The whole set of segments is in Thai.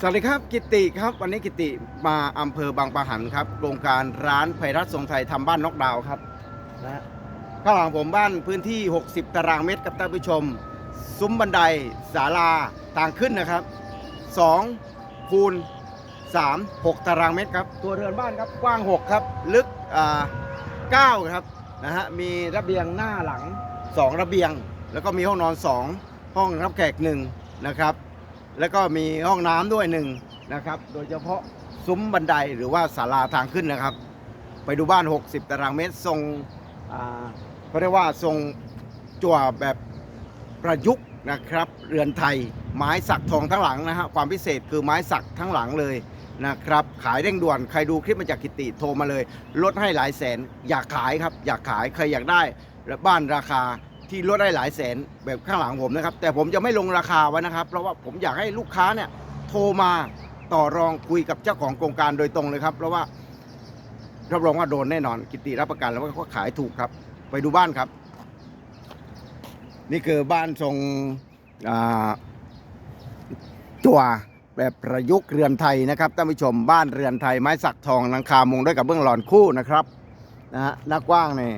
สวัสดีครับกิติครับ วันนี้กิติมาอำเภอบางปะหันครับโครงการร้านไพรัตทรงไทยทำบ้านนอกดาวน์ครับนะฮะข้างหลังผมบ้านพื้นที่ 60 ตารางเมตรกับท่านผู้ชม ซุ้มบันไดศาลาทางขึ้นนะครับ2คูณ3 6 ตารางเมตรครับ ตัวเรือนบ้านครับกว้าง 6 ครับ ลึกอ่า9ครับนะฮะมีระเบียงหน้าหลัง 2 ระเบียง แล้วก็มีห้องนอน 2 ห้องรับแขกหนึ่งนะครับ แล้วก็มีห้องน้ำด้วยหนึ่งนะครับ โดยเฉพาะซุ้มบันไดหรือว่าศาลาทางขึ้นนะครับ ไปดูบ้าน 60 ตารางเมตรทรงเขาเรียกว่าทรงจั่วแบบประยุกต์นะครับ เรือนไทยไม้สักทองทั้งหลังนะฮะความพิเศษคือไม้สักทั้งหลังเลยนะครับ ขายเร่งด่วนใครดูคลิปมาจากกิติโทรมาเลย ลดให้หลายแสน อยากขายครับ อยากขายใครอยากได้บ้านราคา ที่ลดได้หลายแสนแบบข้างหลังผมนะครับ แต่ผมจะไม่ลงราคาไว้นะครับ เพราะว่าผมอยากให้ลูกค้าเนี่ยโทรมาต่อรองคุยกับเจ้าของโครงการโดยตรงเลยครับ เพราะว่ารับรองว่าโดนแน่นอน กิติรับประกันแล้วว่าเขาขายถูกครับ ไปดูบ้านครับ นี่คือบ้านทรงอ่าจั่วแบบประยุกต์เรือนไทยนะครับท่านผู้ชมบ้านเรือนไทยไม้สักทองหลังคามุงด้วยกับเบื้องหลอนคู่นะครับนะฮะหน้ากว้างเนี่ย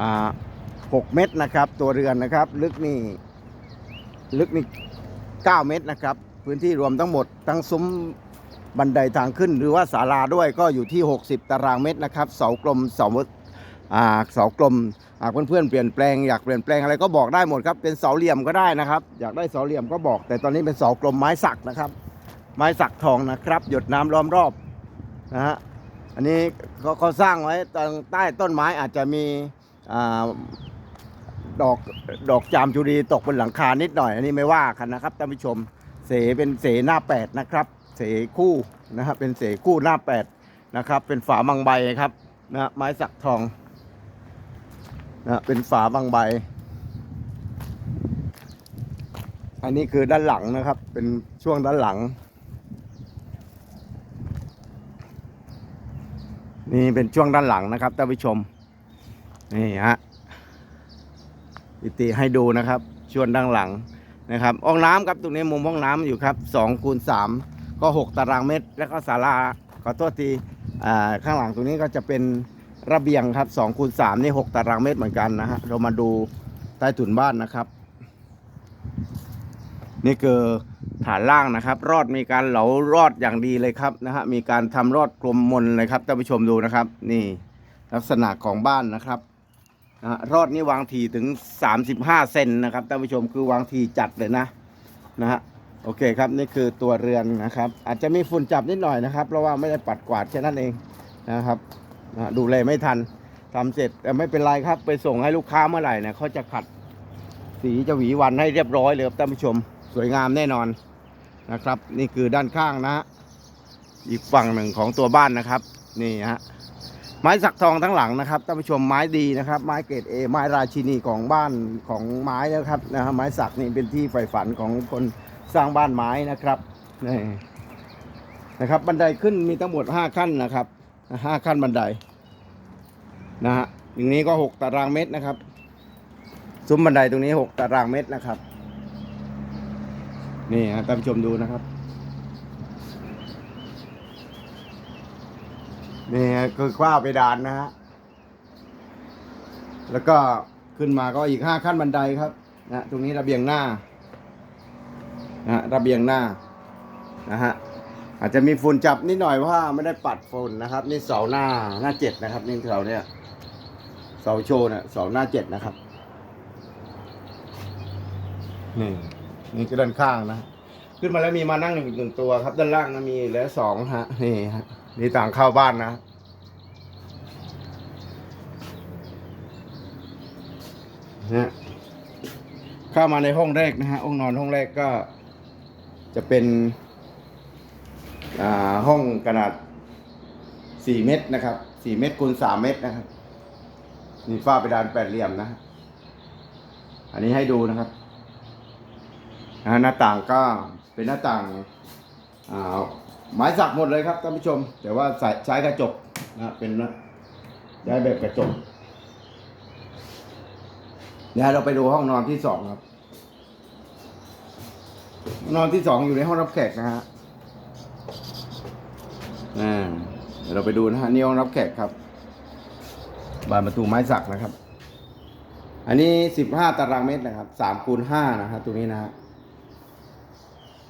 อ่า 6 เมตรนะครับ ตัวเรือนนะครับ ลึกนี่ลึกนี่9เมตรนะครับ พื้นที่รวมทั้งหมดทั้งซุ้มบันไดทางขึ้น หรือว่าศาลาด้วยก็อยู่ที่ 60 ตารางเมตรนะครับเสากลมเสาอ่าเสากลมหากเพื่อนๆเปลี่ยนแปลงอยากเปลี่ยนแปลงอะไรก็บอกได้หมดครับ เป็นเสาเหลี่ยมก็ได้นะครับ อยากได้เสาเหลี่ยมก็บอก แต่ตอนนี้เป็นเสากลมไม้สักนะครับ ไม้สักทองนะครับ หยดน้ำล้อมรอบนะฮะอันนี้เขาสร้างไว้ตใต้ต้นไม้อาจจะมีอ่า ดอกดอกจามจุรีตกบนหลังคานิดหน่อย อันนี้ไม่ว่ากันนะครับท่านผู้ชม เสเป็นเสหน้าแปดนะครับ เสคู่นะครับเป็นเสคู่หน้าแปดนะครับ เป็นฝาบางใบครับนะไม้สักทองนะเป็นฝาบางใบ อันนี้คือด้านหลังนะครับ เป็นช่วงด้านหลัง นี่เป็นช่วงด้านหลังนะครับท่านผู้ชมนี่ฮะิติให้ดูนะครับ ชวงด้านหลังนะครับห้องน้ำครับตรงนี้มุมห้องน้ำอยู่ครับ2คูณ3ก็ 6 ตารางเมตร แล้วก็ศาลาขอโทษทีอ่าข้างหลังตรงนี้ก็จะเป็นระเบียงครับ2คูณ3นี่ 6 ตารางเมตรเหมือนกันนะฮะเรามาดูใต้ถุนบ้านนะครับ นี่คือฐานล่างนะครับ รอดมีการเหลารอดอย่างดีเลยครับนะฮะมีการทำรอดกลมมนเลยครับท่านผู้ชมดูนะครับ นี่ลักษณะของบ้านนะครับ นะรอดนี่วางทีถึง 35 เซนนะครับท่านผู้ชมคือวางทีจัดเลยนะนะฮะโอเคครับนี่คือตัวเรือนนะครับ อาจจะมีฝุ่นจับนิดหน่อยนะครับ เพราะว่าไม่ได้ปัดกวาดแค่นั้นเองนะครับนะดูแลไม่ทันทำเสร็จแต่ไม่เป็นไรครับ ไปส่งให้ลูกค้าเมื่อไหร่นี่ยเขาจะขัดสีจะหวีวันให้เรียบร้อยเลยครับท่านผู้ชมสวยงามแน่นอนนะครับ นี่คือด้านข้างนะฮะอีกฝั่งหนึ่งของตัวบ้านนะครับ นี่ฮะ ไม้สักทองทั้งหลังนะครับท่านผู้ชมไม้ดีนะครับ ไม้เกรดเอไม้ราชินีของบ้านของไม้นะครับนะฮะไม้สักนี่เป็นที่ใฝ่ฝันของคนสร้างบ้านไม้นะครับนี่นะครับ บันไดขึ้นมีทั้งหมด5ขั้นนะครับห้าขั้นบันไดนะฮะอย่างนี้ก็6ตารางเมตรนะครับซุ้มบันไดตรงนี้6ตารางเมตรนะครับ นี่ฮะท่านผู้ชมดูนะครับ นี่คือคว้าเพดานนะฮะ แล้วก็ขึ้นมาก็อีกห้าขั้นบันไดครับนะตรงนี้ระเบียงหน้านะระเบียงหน้านะฮะอาจจะมีฝุ่นจับนิดหน่อยเพราะว่าไม่ได้ปัดฝุ่นนะครับ นี่เสาหน้าหน้าเจ็ดนะครับนี่เสาเนี่ยเสาโชว์เนี่ยเสาหน้าเจ็ดนะครับนี่นี่คือด้านข้างนะ ขึ้นมาแล้วมีมานั่งหนึ่งหนึ่งตัวครับ ด้านล่างนะมีเหลือสองฮะนี่ฮะ นี่ต่างเข้าบ้านนะ นะเข้ามาในห้องแรกนะฮะห้องนอนห้องแรกก็จะเป็น อ่าห้องขนาดสี่เมตรนะครับสี่เมตรคูณสามเมตรนะครับนี่ฝ้าเพดานแปดเหลี่ยมนะ อันนี้ให้ดูนะครับนะฮะหน้าต่างก็เป็นหน้าต่างอ่า ไม้สักหมดเลยครับท่านผู้ชม แต่ว่าใส่ใช้กระจกนะเป็นนะย้ายแบบกระจกเดี๋ยวเราไปดูห้องนอนที่สองครับ นอนที่สองอยู่ในห้องรับแขกนะฮะอ่าเดี๋ยวเราไปดูนะฮะนี่ห้องรับแขกครับบานประตูไม้สักนะครับ อันนี้สิบห้าตารางเมตรนะครับสามคูณห้านะครับตรงนี้นะฮะ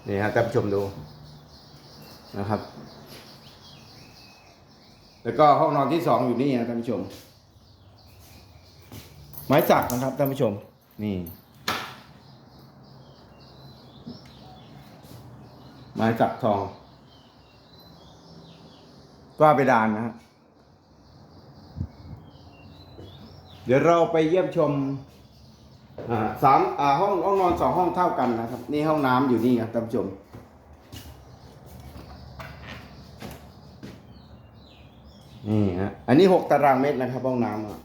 นี่ฮะท่านผู้ชมดู นะครับ แล้วก็ห้องนอนที่สองอยู่นี่นะท่านผู้ชม ไม้สักนะครับท่านผู้ชม นี่ ไม้สักทองก็ไปดานนะฮะเดี๋ยวเราไปเยี่ยมชมอ่าสามอ่าห้องห้องนอนสองห้องเท่ากันนะครับ นี่ห้องน้ำอยู่นี่ครับท่านผู้ชม นี่ฮะ อันนี้หกตารางเมตรนะครับห้องน้ำอะ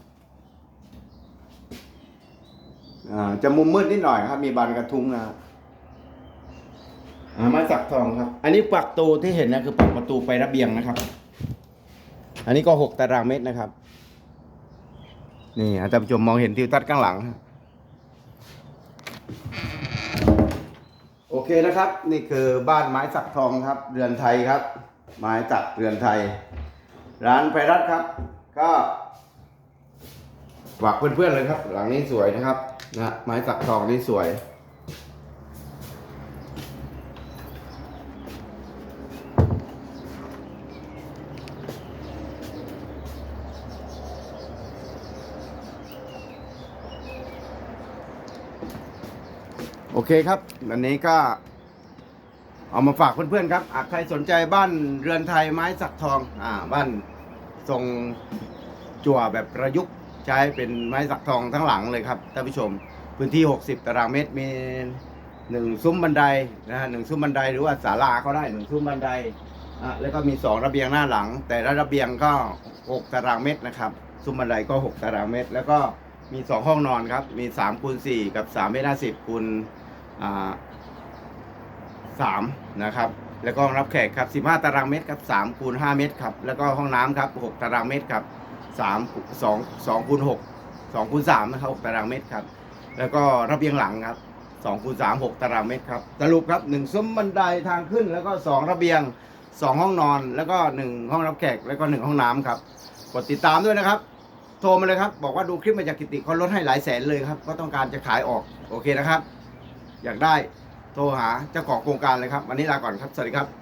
อ่าจะมุมมืดนิดหน่อยครับ มีบานกระทุ้งนะอาไม้สักทองครับ อันนี้ปักตูที่เห็นนะคือปักประตูไประเบียงนะครับ อันนี้ก็หกตารางเมตรนะครับ นี่ฮะท่านผู้ชมมองเห็นทิวทัศน์ข้างหลัง โอเคนะครับ นี่คือบ้านไม้สักทองครับ เรือนไทยครับ ไม้สักเรือนไทย ร้านไพรัตครับ ก็ฝากเพื่อนๆเลยครับ หลังนี้สวยนะครับนะไม้สักทองนี่สวย โอเคครับ วันนี้ก็เอามาฝากเพื่อนๆครับอะใครสนใจบ้านเรือนไทยไม้สักทอง อ่า บ้าน ทรงจั่วแบบประยุกต์ใช้เป็นไม้สักทองทั้งหลังเลยครับท่านผู้ชม พื้นที่ 60 ตารางเมตรมีหนึ่งซุ้มบันไดนะฮะหนึ่งซุ้มบันไดหรือว่าศาลาก็ได้หนึ่งซุ้มบันไดอะแล้วก็มีสองระเบียงหน้าหลัง แต่ละระเบียงก็ 6 ตารางเมตรนะครับซุ้มบันไดก็ 6 ตารางเมตร แล้วก็มี 2 ห้องนอนครับ มี3คูณ4กับ3เมตร50คูณอ่าสามนะครับ แล้วก็ห้องรับแขกครับสิบห้าตารางเมตรครับสามคูณห้าเมตรครับ แล้วก็ห้องน้ำครับหกตารางเมตรครับสามสองสองคูณหกสองคูณสามนะครับหกตารางเมตรครับ แล้วก็ระเบียงหลังครับสองคูณสามหกตารางเมตรครับ สรุปครับหนึ่งซุ้มบันไดทางขึ้น แล้วก็สองระเบียงสองห้องนอน แล้วก็หนึ่งห้องรับแขก แล้วก็หนึ่งห้องน้ำครับ กดติดตามด้วยนะครับ โทรมาเลยครับ บอกว่าดูคลิปมาจากกิติเขาลดให้หลายแสนเลยครับ ก็ต้องการจะขายออก โอเคนะครับ อยากได้ โทรหาเจ้าของโครงการเลยครับ วันนี้ลาก่อนครับ สวัสดีครับ